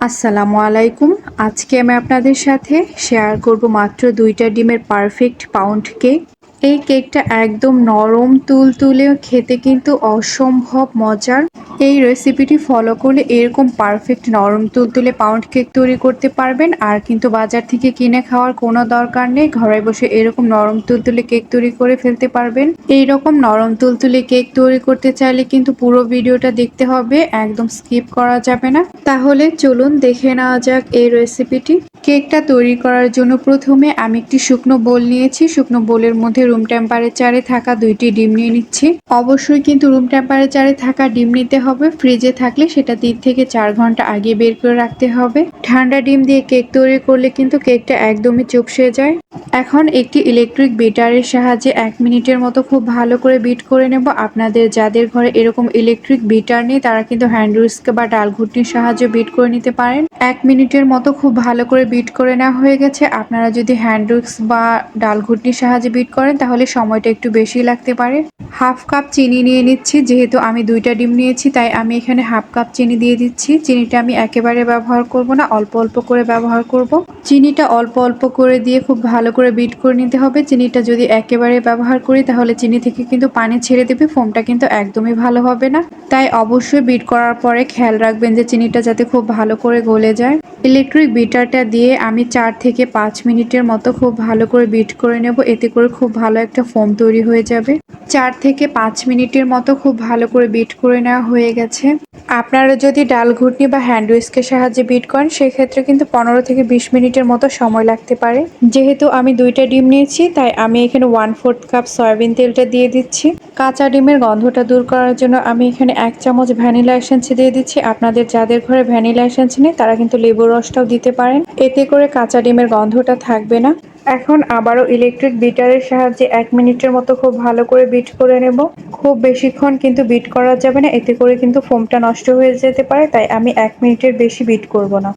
আসসালামু আলাইকুম। আজকে আমি আপনাদের সাথে শেয়ার করব মাত্র দুইটা ডিমের পারফেক্ট পাউন্ড কেক এই কেকটা একদম নরম, তুলতুলে, খেতে কিন্তু অসম্ভব মজার। এই রেসিপিটি ফলো করলে এরকম পারফেক্ট নরম, তুলতুলে পাউন্ড কেক তৈরি করতে পারবেন। আর কিন্তু বাজার থেকে কিনে খাওয়ার কোনো দরকার নেই। ঘরে বসে এরকম নরম, তুলতুলে কেক তৈরি করে ফেলতে পারবেন। এই রকম নরম, তুলতুলে কেক তৈরি করতে চাইলে কিন্তু পুরো ভিডিওটা দেখতে হবে। একদম স্কিপ করা যাবে না। তাহলে চলুন দেখে নেওয়া যাক এই রেসিপিটি কেকটা তৈরি করার জন্য প্রথমে আমি একটি শুকনো বোল নিয়েছি। শুকনো বোলের মধ্যে রুম টেম্পারেচারে থাকা দুইটি ডিম নিয়ে নিচ্ছি। অবশ্যই কিন্তু রুম টেম্পারেচারে থাকা ডিম নিতে হবে। ফ্রিজে থাকলে সেটা তিন থেকে চার ঘণ্টা আগে বের করে রাখতে হবে। ঠান্ডা ডিম দিয়ে কেক তৈরি করলে কিন্তু কেকটা একদমই চুপসে যায়। এখন একটি ইলেকট্রিক বিটারের সাহায্যে এক মিনিটের মতো খুব ভালো করে বিট করে নেব। আপনাদের যাদের ঘরে এরকম ইলেকট্রিক বিটার নেই, তারা কিন্তু হ্যান্ড উইস্ক বা ডাল ঘুটনির সাহায্যে বিট করে নিতে পারেন। এক মিনিটের মতো খুব ভালো করে বিট করে নেওয়া হয়ে গেছে। আপনারা যদি হ্যান্ড বা ডাল ঘুটনির সাহায্যে বিট করেন, তাহলে সময়টা একটু বেশি লাগতে পারে। হাফ কাপ চিনি নিয়ে নিচ্ছি, যেহেতু আমি দুইটা ডিম নিয়েছি, তাই আমি এখানে হাফ কাপ চিনি দিয়ে দিচ্ছি। চিনিটা আমি একেবারে ব্যবহার করব না, অল্প অল্প করে ব্যবহার করব। চিনিটা অল্প অল্প করে দিয়ে খুব ভালো করে বিট করে নিতে হবে। চিনিটা যদি একেবারে ব্যবহার করি, তাহলে চিনি থেকে কিন্তু পানি ছেড়ে দেবে, ফোমটা কিন্তু একদমই ভালো হবে না। তাই অবশ্যই বিট করার পরে খেয়াল রাখবেন যে চিনিটা যাতে খুব ভালো করে গলে যায়। ইলেকট্রিক বিটারটা দিয়ে আমি চার থেকে পাঁচ মিনিটের মতো খুব ভালো করে বিট করে নেব। এতে করে খুব ভালো একটা ফোম তৈরি হয়ে যাবে। চার থেকে পাঁচ মিনিটের মতো খুব ভালো করে বিট করে নেওয়া হয়ে গেছে। আপনারা যদি ডাল ঘুটনি বা হ্যান্ড উইস্কের সাহায্যে বিট করেন, সেক্ষেত্রে কিন্তু পনেরো থেকে বিশ মিনিটের মতো সময় লাগতে পারে। যেহেতু আমি দুইটা ডিম নিয়েছি, তাই আমি এখানে ওয়ান ফোর্থ কাপ সয়াবিন তেলটা দিয়ে দিচ্ছি। কাঁচা ডিমের গন্ধটা দূর করার জন্য আমি এখানে এক চামচ ভ্যানিলা এসেন্স দিয়ে দিচ্ছি। আপনাদের যাদের ঘরে ভ্যানিলা এসেন্স নেই, তারা কিন্তু লেবুর রসটাও দিতে পারেন। এতে করে কাঁচা ডিমের গন্ধটা থাকবে না। এখন আবারও ইলেকট্রিক বিটারের সাহায্যে এক মিনিটের মতো খুব ভালো করে বিট করে নেব। খুব বেশিক্ষণ কিন্তু বিট করা যাবে না, এতে করে কিন্তু ফোমটা নষ্ট হয়ে যেতে পারে, তাই আমি এক মিনিটের বেশি বিট করব না।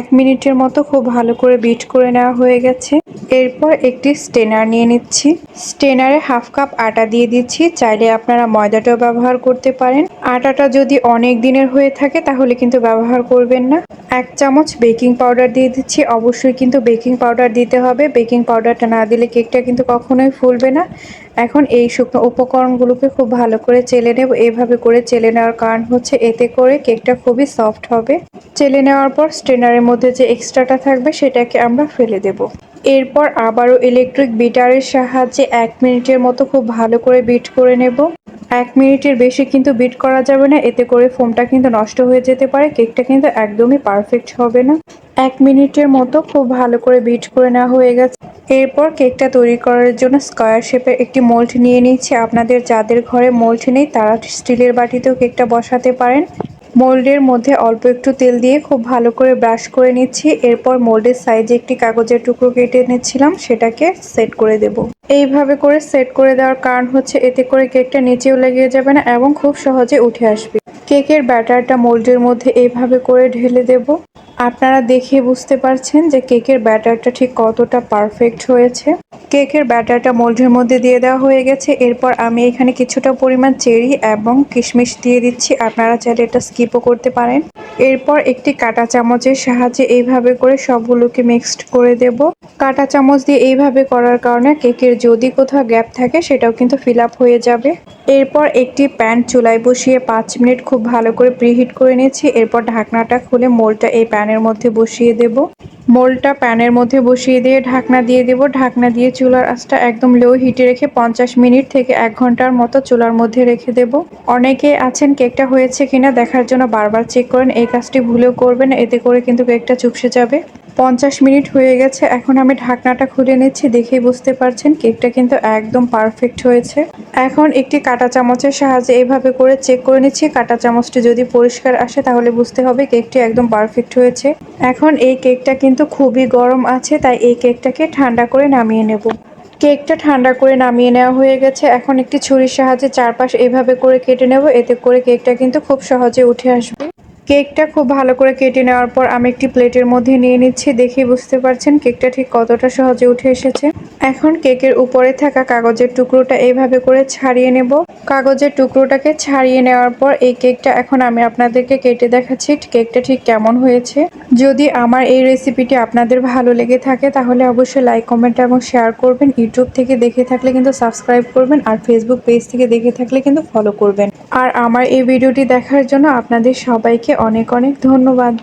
এক মিনিটের মতো খুব ভালো করে বিট করে নেওয়া হয়ে গেছে। এরপর একটি স্টেনার নিয়ে নিচ্ছি। স্টেনারে হাফ কাপ আটা দিয়ে দিচ্ছি, চাইলে আপনারা ময়দাটাও ব্যবহার করতে পারেন। আটাটা যদি অনেক দিনের হয়ে থাকে, তাহলে কিন্তু ব্যবহার করবেন না। এক চামচ বেকিং পাউডার দিয়ে দিচ্ছি। অবশ্যই কিন্তু বেকিং পাউডার দিতে হবে। বেকিং পাউডারটা না দিলে কেকটা কিন্তু কখনোই ফুলবে না। এখন এই শুকনো উপকরণগুলোকে খুব ভালো করে চেলে নেব। এভাবে করে চেলে নেওয়ার কারণ হচ্ছে এতে করে কেকটা খুবই সফট হবে। চেলে নেওয়ার পর স্টেনারের মধ্যে যে এক্সট্রাটা থাকবে সেটাকে আমরা ফেলে দেব। এরপর আবারও ইলেকট্রিক বিটারের সাহায্যে এক মিনিটের মতো খুব ভালো করে বিট করে নেব। এক মিনিটের বেশি কিন্তু বিট করা যাবে না, এতে করে ফোমটা কিন্তু নষ্ট হয়ে যেতে পারে, কেকটা কিন্তু একদমই পারফেক্ট হবে না। এক মিনিটের মতো খুব ভালো করে বিট করে নেওয়া হয়ে গেছে। এরপর কেকটা তৈরি করার জন্য স্কোয়ার শেপের একটি মোল্ড নিয়ে নিচ্ছি। আপনাদের যাদের ঘরে মোল্ড নেই, তারা স্টিলের বাটিতেও কেকটা বসাতে পারেন। মোল্ডের মধ্যে অল্প একটু তেল দিয়ে খুব ভালো করে ব্রাশ করে নিচ্ছি। এরপর মোল্ডের সাইজে একটি কাগজের টুকরো কেটে নিচ্ছিলাম, সেটাকে সেট করে দেব। এইভাবে করে সেট করে দেওয়ার কারণ হচ্ছে এতে করে কেকটা নিচেও লেগে যাবে না এবং খুব সহজে উঠে আসবে। কেকের ব্যাটারটা মোল্ডের মধ্যে এইভাবে করে ঢেলে দেব। আপনারা দেখে বুঝতে পারছেন যে কেকের ব্যাটারটা ঠিক কতটা পারফেক্ট হয়েছে। কেকের ব্যাটারটা মোল্ডের মধ্যে দিয়ে দেওয়া হয়ে গেছে। এরপর আমি এখানে কিছুটা পরিমাণ চেরি এবং কিশমিশ দিয়ে দিচ্ছি। আপনারা চাইলে এটা স্কিপও করতে পারেন। এরপর একটি কাটা চামচের সাহায্যে এইভাবে করে সবগুলোকে মিক্সড করে দেব। কাটা চামচ দিয়ে এইভাবে করার কারণে কেকের যদি কোথাও গ্যাপ থাকে, সেটাও কিন্তু ফিল আপ হয়ে যাবে। এরপর একটি প্যান চুলায় বসিয়ে পাঁচ মিনিট খুব ভালো করে প্রিহিট করে নিয়েছি। এরপর ঢাকনাটা খুলে মোলটা এই প্যানের মধ্যে বসিয়ে দেব। মোলটা প্যানের মধ্যে বসিয়ে দিয়ে ঢাকনা দিয়ে দেব। ঢাকনা দিয়ে চুলার আঁচটা একদম লো হিটে রেখে পঞ্চাশ মিনিট থেকে এক ঘণ্টার মতো চুলার মধ্যে রেখে দেব। অনেকে আছেন কেকটা হয়েছে কিনা দেখার জন্য বারবার চেক করেন। এই কাজটি ভুলেও করবেন এতে করে কিন্তু কেকটা চুপসে যাবে। পঞ্চাশ মিনিট হয়ে গেছে, এখন আমি ঢাকনাটা খুলে নিচ্ছি, দেখেই বুঝতে পারছেন, কেকটা কিন্তু একদম পারফেক্ট হয়েছে। এখন একটি কাটা চামচের সাহায্যে এইভাবে করে চেক করে নিচ্ছি, কাটা চামচটি যদি পরিষ্কার আসে, তাহলে বুঝতে হবে কেকটি একদম পারফেক্ট হয়েছে। এখন এই কেকটা কিন্তু খুবই গরম আছে, তাই এই কেকটাকে ঠান্ডা করে নামিয়ে নেব। কেকটা ঠান্ডা করে নামিয়ে নেওয়া হয়ে গেছে, এখন একটি ছুরির সাহায্যে চারপাশ এভাবে করে কেটে নেব, এতে করে কেকটা কিন্তু খুব সহজে উঠে আসবে। কেকটা খুব ভালো করে কেটে নেওয়ার পর আমি একটি প্লেটের মধ্যে নিয়ে নিচ্ছি দেখে বুঝতে পারছেন কেকটা ঠিক কতটা সহজে উঠে এসেছে। এখন কেকের উপরে থাকা কাগজের টুকরোটা এইভাবে করে ছাড়িয়ে নেব। কাগজের টুকরোটাকে ছাড়িয়ে নেওয়ার পর এই কেকটা এখন আমি আপনাদেরকে কেটে দেখাচ্ছি কেকটা ঠিক কেমন হয়েছে। যদি আমার এই রেসিপিটি আপনাদের ভালো লেগে থাকে তাহলে অবশ্যই লাইক, কমেন্ট এবং শেয়ার করবেন। ইউটিউব থেকে দেখে থাকলে কিন্তু সাবস্ক্রাইব করবেন আর ফেসবুক পেজ থেকে দেখে থাকলে কিন্তু ফলো করবেন। আর আমার এই ভিডিওটি দেখার জন্য আপনাদের সবাইকে অনেক অনেক ধন্যবাদ।